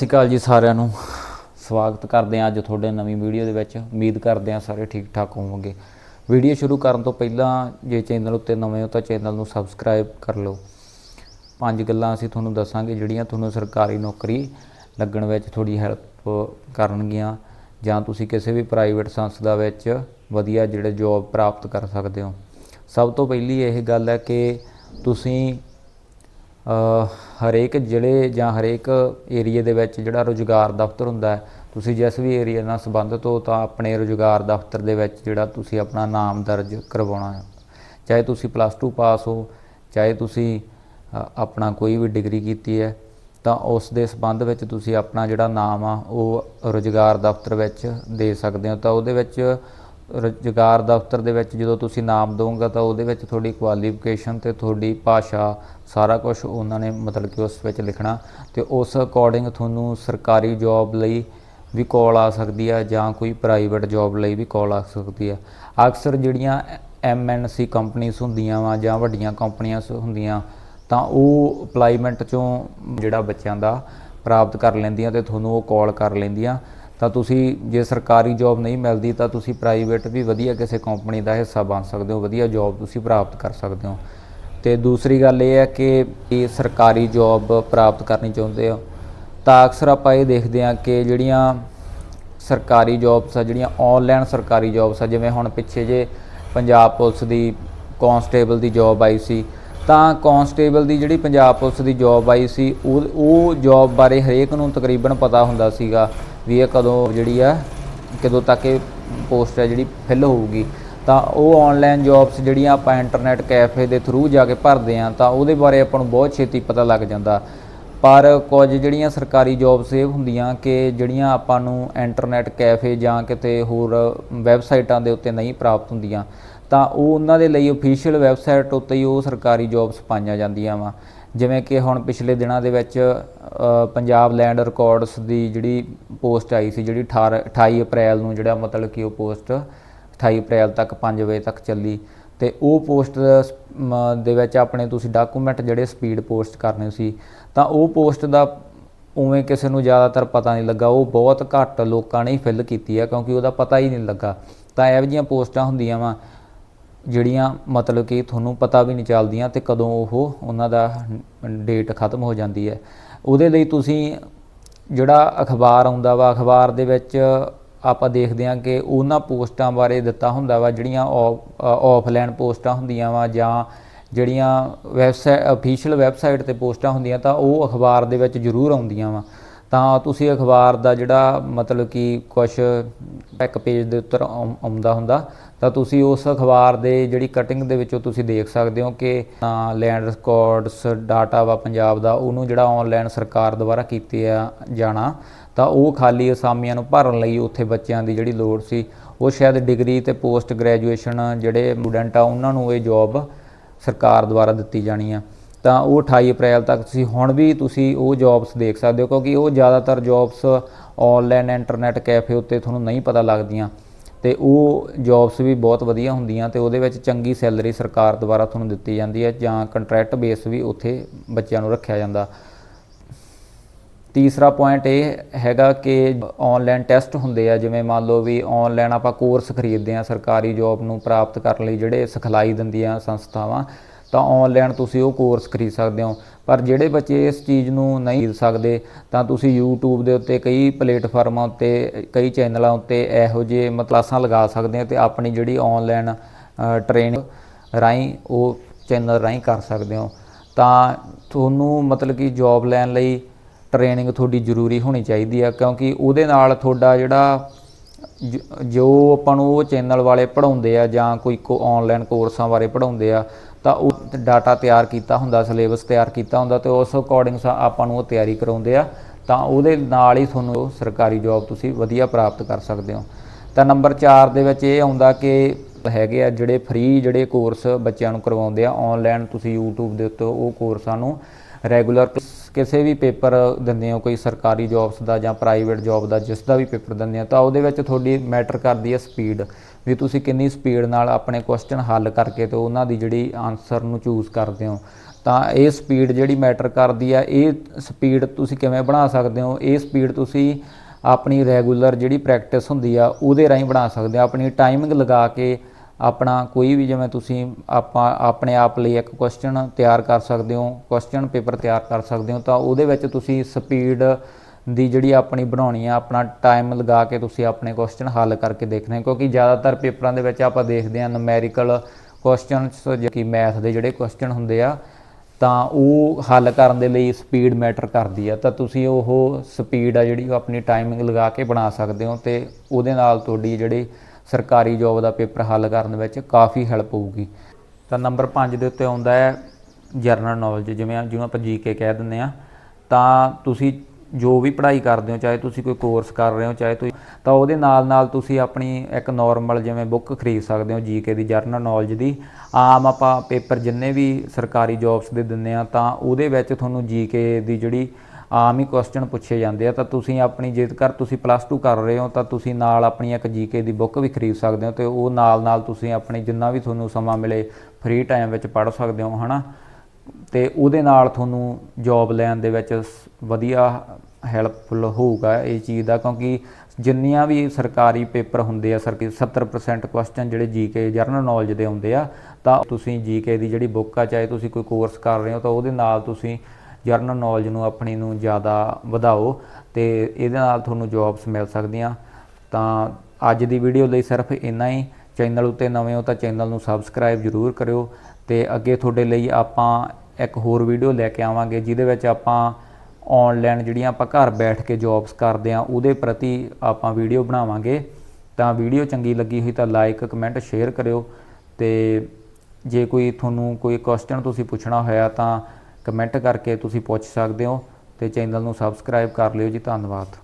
ਸ਼੍ਰੀ ਅਕਾਲ ਜੀ ਸਾਰਿਆਂ ਨੂੰ। ਸਵਾਗਤ ਕਰਦੇ ਹਾਂ ਅੱਜ ਤੁਹਾਡੇ ਨਵੀਂ ਵੀਡੀਓ ਦੇ ਵਿੱਚ। ਉਮੀਦ ਕਰਦੇ ਹਾਂ ਸਾਰੇ ਠੀਕ ਠਾਕ ਹੋਵੋਗੇ। ਵੀਡੀਓ ਸ਼ੁਰੂ ਕਰਨ ਤੋਂ ਪਹਿਲਾਂ ਜੇ ਚੈਨਲ ਉੱਤੇ ਨਵੇਂ ਹੋ ਤਾਂ ਚੈਨਲ ਨੂੰ ਸਬਸਕ੍ਰਾਈਬ ਕਰ ਲਓ। ਪੰਜ ਗੱਲਾਂ ਅਸੀਂ ਤੁਹਾਨੂੰ ਦੱਸਾਂਗੇ, ਜਿਹੜੀਆਂ ਤੁਹਾਨੂੰ ਸਰਕਾਰੀ ਨੌਕਰੀ ਲੱਗਣ ਵਿੱਚ ਥੋੜੀ ਹੈਲਪ ਕਰਨਗੀਆਂ, ਜਾਂ ਤੁਸੀਂ ਕਿਸੇ ਵੀ ਪ੍ਰਾਈਵੇਟ ਸੰਸਥਾ ਵਿੱਚ ਵਧੀਆ ਜਿਹੜੇ ਜੌਬ ਪ੍ਰਾਪਤ ਕਰ ਸਕਦੇ ਹੋ। ਸਭ ਤੋਂ ਪਹਿਲੀ ਇਹ ਗੱਲ ਹੈ ਕਿ ਤੁਸੀਂ ਹਰੇਕ ਜ਼ਿਲ੍ਹੇ ਜਾਂ ਹਰੇਕ ਏਰੀਏ ਦੇ ਵਿੱਚ ਜਿਹੜਾ ਰੁਜ਼ਗਾਰ ਦਫ਼ਤਰ ਹੁੰਦਾ ਹੈ, ਤੁਸੀਂ ਜਿਸ ਵੀ ਏਰੀਆ ਨਾਲ ਸੰਬੰਧਿਤ ਹੋ ਤਾਂ ਆਪਣੇ ਰੁਜ਼ਗਾਰ ਦਫ਼ਤਰ ਦੇ ਵਿੱਚ ਜਿਹੜਾ ਤੁਸੀਂ ਆਪਣਾ ਨਾਮ ਦਰਜ ਕਰਵਾਉਣਾ ਹੈ। ਚਾਹੇ ਤੁਸੀਂ ਪਲੱਸ 2 ਪਾਸ ਹੋ, ਚਾਹੇ ਤੁਸੀਂ ਆਪਣਾ ਕੋਈ ਵੀ ਡਿਗਰੀ ਕੀਤੀ ਹੈ, ਤਾਂ ਉਸ ਦੇ ਸੰਬੰਧ ਵਿੱਚ ਤੁਸੀਂ ਆਪਣਾ ਜਿਹੜਾ ਨਾਮ ਆ, ਉਹ ਰੁਜ਼ਗਾਰ ਦਫ਼ਤਰ ਵਿੱਚ ਦੇ ਸਕਦੇ ਹੋ। ਤਾਂ ਉਹਦੇ ਵਿੱਚ ਰੁਜ਼ਗਾਰ ਦਫ਼ਤਰ ਦੇ ਵਿੱਚ ਜਦੋਂ ਤੁਸੀਂ ਨਾਮ ਦੋਗੇ ਤਾਂ ਉਹਦੇ ਵਿੱਚ ਤੁਹਾਡੀ ਕੁਆਲੀਫਿਕੇਸ਼ਨ ਤੇ ਤੁਹਾਡੀ ਭਾਸ਼ਾ ਸਾਰਾ ਕੁਝ ਉਹਨਾਂ ਨੇ ਮਤਲਬ ਕਿ ਉਸ ਵਿੱਚ ਲਿਖਣਾ ਤੇ ਉਸ ਅਕੋਰਡਿੰਗ ਤੁਹਾਨੂੰ ਸਰਕਾਰੀ ਜੌਬ ਲਈ ਵੀ ਕਾਲ ਆ ਸਕਦੀ ਆ ਜਾਂ ਕੋਈ ਪ੍ਰਾਈਵੇਟ ਜੌਬ ਲਈ ਵੀ ਕਾਲ ਆ ਸਕਦੀ ਹੈ ਅਕਸਰ ਜਿਹੜੀਆਂ ਐਮਐਨਸੀ ਕੰਪਨੀਆਂ ਹੁੰਦੀਆਂ ਵਾ ਜਾਂ ਵੱਡੀਆਂ ਕੰਪਨੀਆਂ ਹੁੰਦੀਆਂ ਤਾਂ ਉਹ ਅਪਲਾਈਮੈਂਟ ਚੋਂ ਜਿਹੜਾ ਬੱਚਿਆਂ ਦਾ ਪ੍ਰਾਪਤ ਕਰ ਲੈਂਦੀਆਂ ਤੇ ਤੁਹਾਨੂੰ ਉਹ ਕਾਲ ਕਰ ਲੈਂਦੀਆਂ। ਤਾਂ ਤੁਸੀਂ ਜੇ ਸਰਕਾਰੀ ਜੌਬ ਨਹੀਂ ਮਿਲਦੀ ਤਾਂ ਤੁਸੀਂ ਪ੍ਰਾਈਵੇਟ ਵੀ ਵਧੀਆ ਕਿਸੇ ਕੰਪਨੀ ਦਾ ਹਿੱਸਾ ਬਣ ਸਕਦੇ ਹੋ, ਵਧੀਆ ਜੌਬ ਤੁਸੀਂ ਪ੍ਰਾਪਤ ਕਰ ਸਕਦੇ ਹੋ। ਤੇ ਦੂਸਰੀ ਗੱਲ ਇਹ ਹੈ ਕਿ ਇਹ ਸਰਕਾਰੀ ਜੌਬ ਪ੍ਰਾਪਤ ਕਰਨੀ ਚਾਹੁੰਦੇ ਹੋ, ਤਾਂ ਅਕਸਰ ਆਪਾਂ ਇਹ ਦੇਖਦੇ ਹਾਂ ਕਿ ਜਿਹੜੀਆਂ ਸਰਕਾਰੀ ਜੌਬਸ ਆ, ਜਿਹੜੀਆਂ ਆਨਲਾਈਨ ਸਰਕਾਰੀ ਜੌਬਸ ਆ, ਜਿਵੇਂ ਹੁਣ ਪਿੱਛੇ ਜੇ ਪੰਜਾਬ ਪੁਲਿਸ ਦੀ ਕਾਂਸਟੇਬਲ ਦੀ ਜੌਬ ਆਈ ਸੀ, ਤਾਂ ਕਾਂਸਟੇਬਲ ਦੀ ਜਿਹੜੀ ਪੰਜਾਬ ਪੁਲਿਸ ਦੀ ਜੌਬ ਆਈ ਸੀ, ਉਹ ਉਹ ਜੌਬ ਬਾਰੇ ਹਰੇਕ ਨੂੰ ਤਕਰੀਬਨ ਪਤਾ ਹੁੰਦਾ ਸੀਗਾ ਵੀ ਇਹ ਕਦੋਂ ਜਿਹੜੀ ਆ, ਕਦੋਂ ਤੱਕ ਇਹ ਪੋਸਟ ਹੈ ਜਿਹੜੀ ਫਿਲ ਹੋਊਗੀ, ਤਾਂ ਉਹ ਆਨਲਾਈਨ ਜੌਬਸ ਜਿਹੜੀਆਂ ਆਪਾਂ ਇੰਟਰਨੈਟ ਕੈਫੇ ਦੇ ਥਰੂ ਜਾ ਕੇ ਭਰਦੇ ਆ, ਤਾਂ ਉਹਦੇ ਬਾਰੇ ਆਪਾਂ ਨੂੰ ਬਹੁਤ ਛੇਤੀ ਪਤਾ ਲੱਗ ਜਾਂਦਾ। ਪਰ ਕੁਝ ਜਿਹੜੀਆਂ ਸਰਕਾਰੀ ਜੌਬਸ ਇਹ ਹੁੰਦੀਆਂ ਕਿ ਜਿਹੜੀਆਂ ਆਪਾਂ ਨੂੰ ਇੰਟਰਨੈਟ ਕੈਫੇ ਜਾਂ ਕਿਤੇ ਹੋਰ ਵੈਬਸਾਈਟਾਂ ਦੇ ਉੱਤੇ ਨਹੀਂ ਪ੍ਰਾਪਤ ਹੁੰਦੀਆਂ, ਤਾਂ ਉਹ ਉਹਨਾਂ ਦੇ ਲਈ ਅਫੀਸ਼ੀਅਲ ਵੈਬਸਾਈਟ ਉੱਤੇ ਹੀ ਉਹ ਸਰਕਾਰੀ ਜੌਬਸ ਪਾਈਆਂ ਜਾਂਦੀਆਂ ਵਾ। ਜਿਵੇਂ ਕਿ ਹੁਣ ਪਿਛਲੇ ਦਿਨਾਂ ਦੇ ਵਿੱਚ ਪੰਜਾਬ ਲੈਂਡ ਰਿਕਾਰਡਸ ਦੀ ਜਿਹੜੀ ਪੋਸਟ ਆਈ ਸੀ, ਜਿਹੜੀ 18 28 ਅਪ੍ਰੈਲ ਨੂੰ ਜਿਹੜਾ ਮਤਲਬ ਕਿ ਉਹ ਪੋਸਟ 28 ਅਪ੍ਰੈਲ ਤੱਕ 5 ਵਜੇ ਤੱਕ ਚੱਲੀ। ਤੇ ਉਹ ਪੋਸਟ ਦੇ ਵਿੱਚ ਆਪਣੇ ਤੁਸੀਂ ਡਾਕੂਮੈਂਟ ਜਿਹੜੇ ਸਪੀਡ ਪੋਸਟ ਕਰਨੇ ਸੀ, ਤਾਂ ਉਹ ਪੋਸਟ ਦਾ ਉਵੇਂ ਕਿਸੇ ਨੂੰ ਜ਼ਿਆਦਾਤਰ ਪਤਾ ਨਹੀਂ ਲੱਗਾ। ਉਹ ਬਹੁਤ ਘੱਟ ਲੋਕਾਂ ਨੇ ਫਿਲ ਕੀਤੀ ਹੈ ਕਿਉਂਕਿ ਉਹਦਾ ਪਤਾ ਹੀ ਨਹੀਂ ਲੱਗਾ। ਤਾਂ ਇਹੋ ਜਿਹੀਆਂ ਪੋਸਟਾਂ ਹੁੰਦੀਆਂ ਵਾ। ਜਿਹੜੀਆਂ ਮਤਲਬ ਕਿ ਤੁਹਾਨੂੰ ਪਤਾ ਵੀ ਨਹੀਂ ਚੱਲਦੀਆਂ ਤੇ ਕਦੋਂ ਉਹ ਉਹਨਾਂ ਦਾ ਡੇਟ ਖਤਮ ਹੋ ਜਾਂਦੀ ਹੈ। ਉਹਦੇ ਲਈ ਤੁਸੀਂ ਜਿਹੜਾ ਅਖਬਾਰ ਆਉਂਦਾ ਵਾ, ਅਖਬਾਰ ਦੇ ਵਿੱਚ ਆਪਾਂ ਦੇਖਦੇ ਹਾਂ ਕਿ ਉਹਨਾਂ ਪੋਸਟਾਂ ਬਾਰੇ ਦਿੱਤਾ ਹੁੰਦਾ ਵਾ, ਜਿਹੜੀਆਂ ਆਫਲਾਈਨ ਪੋਸਟਾਂ ਹੁੰਦੀਆਂ ਵਾ ਜਾਂ ਜਿਹੜੀਆਂ ਵੈਬਸਾਈਟ ਅਫੀਸ਼ੀਅਲ ਵੈਬਸਾਈਟ ਤੇ ਪੋਸਟਾਂ ਹੁੰਦੀਆਂ ਤਾਂ ਉਹ ਅਖਬਾਰ ਦੇ ਵਿੱਚ ਜ਼ਰੂਰ ਆਉਂਦੀਆਂ ਵਾ। ਤਾਂ ਤੁਸੀਂ ਅਖਬਾਰ ਦਾ ਜਿਹੜਾ ਮਤਲਬ ਕਿ ਕੁਝ ਇੱਕ ਪੇਜ ਦੇ ਉੱਤੇ ਆਉਂਦਾ ਹੁੰਦਾ, ਤਾਂ ਤੁਸੀਂ ਉਸ ਅਖਬਾਰ ਦੇ ਜਿਹੜੀ ਕਟਿੰਗ ਦੇ ਵਿੱਚੋਂ ਤੁਸੀਂ ਦੇਖ ਸਕਦੇ ਹੋ ਕਿ ਲੈਂਡ ਰਿਕਾਰਡਸ ਡਾਟਾ ਵਾ ਪੰਜਾਬ ਦਾ, ਉਹਨੂੰ ਜਿਹੜਾ ਆਨਲਾਈਨ ਸਰਕਾਰ ਦੁਆਰਾ ਕੀਤੇ ਆ ਜਾਣਾ, ਤਾਂ ਉਹ ਖਾਲੀ ਅਸਾਮੀਆਂ ਨੂੰ ਭਰਨ ਲਈ ਉੱਥੇ ਬੱਚਿਆਂ ਦੀ ਜਿਹੜੀ ਲੋੜ ਸੀ, ਉਹ ਸ਼ਾਇਦ ਡਿਗਰੀ ਤੇ ਪੋਸਟ ਗ੍ਰੈਜੂਏਸ਼ਨ ਜਿਹੜੇ ਸਟੂਡੈਂਟ ਆ, ਉਹਨਾਂ ਨੂੰ ਇਹ ਜੌਬ ਸਰਕਾਰ ਦੁਆਰਾ ਦਿੱਤੀ ਜਾਣੀ ਆ। ਤਾਂ ਉਹ 28 ਅਪ੍ਰੈਲ ਤੱਕ ਤੁਸੀਂ ਹੁਣ ਵੀ ਤੁਸੀਂ ਉਹ ਜੌਬਸ ਦੇਖ ਸਕਦੇ ਹੋ, ਕਿਉਂਕਿ ਉਹ ਜ਼ਿਆਦਾਤਰ ਜੌਬਸ ਆਨਲਾਈਨ ਇੰਟਰਨੈਟ ਕੈਫੇ ਉੱਤੇ ਤੁਹਾਨੂੰ ਨਹੀਂ ਪਤਾ ਲੱਗਦੀਆਂ। ਤੇ ਉਹ ਜੌਬਸ ਵੀ ਬਹੁਤ ਵਧੀਆ ਹੁੰਦੀਆਂ ਤੇ ਉਹਦੇ ਵਿੱਚ ਚੰਗੀ ਸੈਲਰੀ ਸਰਕਾਰ ਦੁਆਰਾ ਤੁਹਾਨੂੰ ਦਿੱਤੀ ਜਾਂਦੀ ਹੈ ਜਾਂ ਕੰਟਰੈਕਟ ਬੇਸ ਵੀ ਉੱਥੇ ਬੱਚਿਆਂ ਨੂੰ ਰੱਖਿਆ ਜਾਂਦਾ। ਤੀਸਰਾ ਪੁਆਇੰਟ ਇਹ ਹੈਗਾ ਕਿ ਆਨਲਾਈਨ ਟੈਸਟ ਹੁੰਦੇ ਆ, ਜਿਵੇਂ ਮੰਨ ਲਓ ਵੀ ਆਨਲਾਈਨ ਆਪਾਂ ਕੋਰਸ ਖਰੀਦਦੇ ਆ ਸਰਕਾਰੀ ਜੌਬ ਨੂੰ ਪ੍ਰਾਪਤ ਕਰਨ ਲਈ ਜਿਹੜੇ ਸਿਖਲਾਈ ਦਿੰਦੀਆਂ ਸੰਸਥਾਵਾਂ ਤਾਂ ਆਨਲਾਈਨ ਤੁਸੀਂ ਉਹ ਕੋਰਸ ਖਰੀਦ ਸਕਦੇ ਹੋ। ਪਰ ਜਿਹੜੇ ਬੱਚੇ ਇਸ ਚੀਜ਼ ਨੂੰ ਨਹੀਂ ਖਰੀਦ ਸਕਦੇ, ਤਾਂ ਤੁਸੀਂ YouTube ਦੇ ਉੱਤੇ ਕਈ ਪਲੇਟਫਾਰਮਾਂ ਉੱਤੇ, ਕਈ ਚੈਨਲਾਂ ਉੱਤੇ ਇਹੋ ਜਿਹੇ ਮਤਲਬ ਕਲਾਸਾਂ ਲਗਾ ਸਕਦੇ ਹੋ ਤੇ ਆਪਣੀ ਜਿਹੜੀ ਆਨਲਾਈਨ ਟ੍ਰੇਨਿੰਗ ਰਾਹੀਂ, ਉਹ ਚੈਨਲ ਰਾਹੀਂ ਕਰ ਸਕਦੇ ਹੋ। ਤਾਂ ਤੁਹਾਨੂੰ ਮਤਲਬ ਕਿ ਜੌਬ ਲੈਣ ਲਈ ਟ੍ਰੇਨਿੰਗ ਤੁਹਾਡੀ ਜ਼ਰੂਰੀ ਹੋਣੀ ਚਾਹੀਦੀ ਹੈ ਕਿਉਂਕਿ ਉਹਦੇ ਨਾਲ ਤੁਹਾਡਾ ਜਿਹੜਾ ਜ- ਜੋ ਆਪਾਂ ਨੂੰ ਉਹ ਚੈਨਲ ਵਾਲੇ ਪੜਾਉਂਦੇ ਆ ਜਾਂ ਕੋਈ ਕੋ ਆਨਲਾਈਨ ਕੋਰਸਾਂ ਬਾਰੇ ਪੜਾਉਂਦੇ ਆ, ਤਾਂ ਉਹ ਡਾਟਾ ਤਿਆਰ ਕੀਤਾ ਹੁੰਦਾ ਸਿਲੇਬਸ ਤਿਆਰ ਕੀਤਾ ਹੁੰਦਾ ਤੇ ਉਸ ਅਕੋਰਡਿੰਗ ਆਪਾਂ ਨੂੰ ਉਹ ਤਿਆਰੀ ਕਰਾਉਂਦੇ ਆ, ਤਾਂ ਉਹਦੇ ਨਾਲ ਹੀ ਤੁਹਾਨੂੰ ਉਹ ਸਰਕਾਰੀ ਜੌਬ ਤੁਸੀਂ ਵਧੀਆ ਪ੍ਰਾਪਤ ਕਰ ਸਕਦੇ ਹੋ। ਤਾਂ ਨੰਬਰ 4 ਦੇ ਵਿੱਚ ਇਹ ਆਉਂਦਾ ਕਿ ਹੈਗੇ ਆ ਜਿਹੜੇ ਫ੍ਰੀ ਜਿਹੜੇ ਕੋਰਸ ਬੱਚਿਆਂ ਨੂੰ ਕਰਵਾਉਂਦੇ ਆ ਆਨਲਾਈਨ ਤੁਸੀਂ YouTube ਦੇ ਉੱਤੇ ਉਹ ਕੋਰਸਾਂ ਨੂੰ ਰੈਗੂਲਰ ਕਿਸੇ ਵੀ ਪੇਪਰ ਦਿੰਦੇ ਹੋ, ਕੋਈ ਸਰਕਾਰੀ ਜੌਬਸ ਦਾ ਜਾਂ ਪ੍ਰਾਈਵੇਟ ਜੌਬ ਦਾ, ਜਿਸ ਦਾ ਵੀ ਪੇਪਰ ਦਿੰਦੇ ਹੋ, ਤਾਂ ਉਹਦੇ ਵਿੱਚ ਤੁਹਾਡੀ ਮੈਟਰ ਕਰਦੀ ਹੈ ਸਪੀਡ ਵੀ ਤੁਸੀਂ ਕਿੰਨੀ ਸਪੀਡ ਨਾਲ ਆਪਣੇ ਕੁਐਸਚਨ ਹੱਲ ਕਰਕੇ ਤੇ ਉਹਨਾਂ ਦੀ ਜਿਹੜੀ ਆਨਸਰ ਨੂੰ ਚੂਜ਼ ਕਰਦੇ ਹੋ। ਤਾਂ ਇਹ ਸਪੀਡ ਜਿਹੜੀ ਮੈਟਰ ਕਰਦੀ ਆ ਇਹ ਸਪੀਡ ਤੁਸੀਂ ਕਿਵੇਂ ਬਣਾ ਸਕਦੇ ਹੋ? ਇਹ ਸਪੀਡ ਤੁਸੀਂ ਆਪਣੀ ਰੈਗੂਲਰ ਜਿਹੜੀ ਪ੍ਰੈਕਟਿਸ ਹੁੰਦੀ ਆ, ਉਹਦੇ ਰਾਹੀਂ ਬਣਾ ਸਕਦੇ ਹੋ। ਆਪਣੀ ਟਾਈਮਿੰਗ ਲਗਾ ਕੇ ਆਪਣਾ ਕੋਈ ਵੀ ਜਿਵੇਂ ਤੁਸੀਂ ਆਪਾਂ ਆਪਣੇ ਆਪ ਲਈ ਇੱਕ ਕੁਐਸਚਨ ਤਿਆਰ ਕਰ ਸਕਦੇ ਹੋ ਕੁਐਸਚਨ ਪੇਪਰ ਤਿਆਰ ਕਰ ਸਕਦੇ ਹੋ, ਤਾਂ ਉਹਦੇ ਵਿੱਚ ਤੁਸੀਂ ਸਪੀਡ ਦੀ ਜਿਹੜੀ ਆਪਣੀ ਬਣਾਉਣੀ ਆ, ਆਪਣਾ ਟਾਈਮ ਲਗਾ ਕੇ ਤੁਸੀਂ ਆਪਣੇ ਕੁਐਸਚਨ ਹੱਲ ਕਰਕੇ ਦੇਖਣੇ ਕਿਉਂਕਿ ਜ਼ਿਆਦਾਤਰ ਪੇਪਰਾਂ ਦੇ ਵਿੱਚ ਆਪਾਂ ਦੇਖਦੇ ਹਾਂ ਨੂਮੈਰੀਕਲ ਕੁਐਸਚਨਸ ਜੋ ਕਿ ਮੈਥ ਦੇ ਜਿਹੜੇ ਕੁਐਸਚਨ ਹੁੰਦੇ ਆ, ਤਾਂ ਉਹ ਹੱਲ ਕਰਨ ਦੇ ਲਈ ਸਪੀਡ ਮੈਟਰ ਕਰਦੀ ਆ। ਤਾਂ ਤੁਸੀਂ ਉਹ ਸਪੀਡ ਆ ਜਿਹੜੀ ਉਹ ਆਪਣੀ ਟਾਈਮਿੰਗ ਲਗਾ ਕੇ ਬਣਾ ਸਕਦੇ ਹੋ ਤੇ ਉਹਦੇ ਨਾਲ ਤੁਹਾਡੀ ਜਿਹੜੀ ਸਰਕਾਰੀ ਜੋਬ ਦਾ ਪੇਪਰ ਹੱਲ ਕਰਨ ਵਿੱਚ ਕਾਫੀ ਹੈਲਪ ਹੋਊਗੀ। ਤਾਂ ਨੰਬਰ 5 ਦੇ ਉੱਤੇ ਆਉਂਦਾ ਹੈ ਜਰਨਲ ਨੌਲੇਜ ਜਿਵੇਂ ਜਿਹਨੂੰ ਆਪਾਂ ਜੀਕੇ ਕਹਿ ਦਿੰਦੇ ਆ। ਤਾਂ ਤੁਸੀਂ ਜੋ ਵੀ ਪੜ੍ਹਾਈ ਕਰਦੇ ਹੋ, ਚਾਹੇ ਤੁਸੀਂ ਕੋਈ ਕੋਰਸ ਕਰ ਰਹੇ ਹੋ, ਚਾਹੇ ਤੁਸੀਂ ਤਾਂ ਉਹਦੇ ਨਾਲ ਨਾਲ ਤੁਸੀਂ ਆਪਣੀ ਇੱਕ ਨਾਰਮਲ ਜਿਵੇਂ ਬੁੱਕ ਖਰੀਦ ਸਕਦੇ ਹੋ ਜੀਕੇ ਦੀ ਜਰਨਲ ਨੌਲੇਜ ਦੀ। ਆਮ ਆਪਾਂ ਪੇਪਰ ਜਿੰਨੇ ਵੀ ਸਰਕਾਰੀ ਜੌਬਸ ਦੇ ਦਿੰਦੇ ਆ, ਤਾਂ ਉਹਦੇ ਵਿੱਚ ਤੁਹਾਨੂੰ ਜੀਕੇ ਦੀ ਜਿਹੜੀ ਆਮ ਹੀ ਕੁਐਸਚਨ ਪੁੱਛੇ ਜਾਂਦੇ ਆ, ਤਾਂ ਤੁਸੀਂ ਆਪਣੀ ਜੇਕਰ ਤੁਸੀਂ ਪਲੱਸ 2 ਕਰ ਰਹੇ ਹੋ, ਤਾਂ ਤੁਸੀਂ ਨਾਲ ਆਪਣੀ ਇੱਕ ਜੀਕੇ ਦੀ ਬੁੱਕ ਵੀ ਖਰੀਦ ਸਕਦੇ ਹੋ ਤੇ ਉਹ ਨਾਲ ਨਾਲ ਤੁਸੀਂ ਆਪਣੀ ਜਿੰਨਾ ਵੀ ਤੁਹਾਨੂੰ ਸਮਾਂ ਮਿਲੇ ਫ੍ਰੀ ਟਾਈਮ ਵਿੱਚ ਪੜ੍ਹ ਸਕਦੇ ਹੋ, ਹਨਾ? ਤੇ ਉਹਦੇ ਨਾਲ ਤੁਹਾਨੂੰ ਜੌਬ ਲੈਣ ਦੇ ਵਿੱਚ ਸ- ਵਧੀਆ ਹੈਲਪਫੁਲ ਹੋਊਗਾ ਇਹ ਚੀਜ਼ ਦਾ, ਕਿਉਂਕਿ ਜਿੰਨੀਆਂ ਵੀ ਸਰਕਾਰੀ ਪੇਪਰ ਹੁੰਦੇ ਆ, ਸਰਕੀ 70% ਕੁਐਸਚਨ ਜਿਹੜੇ ਜੀਕੇ ਜਰਨਲ ਨੌਲੇਜ ਦੇ ਹੁੰਦੇ ਆ, ਤਾਂ ਤੁਸੀਂ ਜੀਕੇ ਦੀ ਜਿਹੜੀ ਬੁੱਕ ਆ, ਚਾਹੇ ਤੁਸੀਂ ਕੋਈ ਕੋਰਸ ਕਰ ਰਹੇ ਹੋ, ਤਾਂ ਉਹਦੇ ਨਾਲ ਤੁਸੀਂ ਜਰਨਲ ਨੌਲੇਜ ਨੂੰ, ਆਪਣੀ ਨੂੰ ਜ਼ਿਆਦਾ ਵਧਾਓ ਤੇ ਇਹਦੇ ਨਾਲ ਤੁਹਾਨੂੰ ਜੌਬਸ ਮਿਲ ਸਕਦੀਆਂ। ਤਾਂ ਅੱਜ ਦੀ ਵੀਡੀਓ ਲਈ ਸਿਰਫ ਇੰਨਾ ਹੀ। ਚੈਨਲ ਉੱਤੇ ਨਵੇਂ ਹੋ ਤਾਂ ਚੈਨਲ ਨੂੰ ਸਬਸਕ੍ਰਾਈਬ ਜ਼ਰੂਰ ਕਰਿਓ ਤੇ ਅੱਗੇ ਤੁਹਾਡੇ ਲਈ ਆਪਾਂ ਇੱਕ ਹੋਰ ਵੀਡੀਓ ਲੈ ਕੇ ਆਵਾਂਗੇ, ਜਿਹਦੇ ਵਿੱਚ ਆਪਾਂ ਆਨਲਾਈਨ ਜਿਹੜੀਆਂ ਆਪਾਂ ਘਰ ਬੈਠ ਕੇ ਜੌਬਸ ਕਰਦੇ ਆ ਉਹਦੇ ਪ੍ਰਤੀ ਆਪਾਂ ਵੀਡੀਓ ਬਣਾਵਾਂਗੇ। ਤਾਂ ਵੀਡੀਓ ਚੰਗੀ ਲੱਗੀ ਹੋਈ ਤਾਂ ਲਾਈਕ ਕਮੈਂਟ ਸ਼ੇਅਰ ਕਰਿਓ ਤੇ ਜੇ ਕੋਈ ਤੁਹਾਨੂੰ ਕੋਈ ਕੁਐਸਚਨ ਤੁਸੀਂ ਪੁੱਛਣਾ ਹੋਇਆ ਤਾਂ ਕਮੈਂਟ ਕਰਕੇ ਤੁਸੀਂ ਪੁੱਛ ਸਕਦੇ ਹੋ ਤੇ ਚੈਨਲ ਨੂੰ ਸਬਸਕ੍ਰਾਈਬ ਕਰ ਲਿਓ ਜੀ। ਧੰਨਵਾਦ।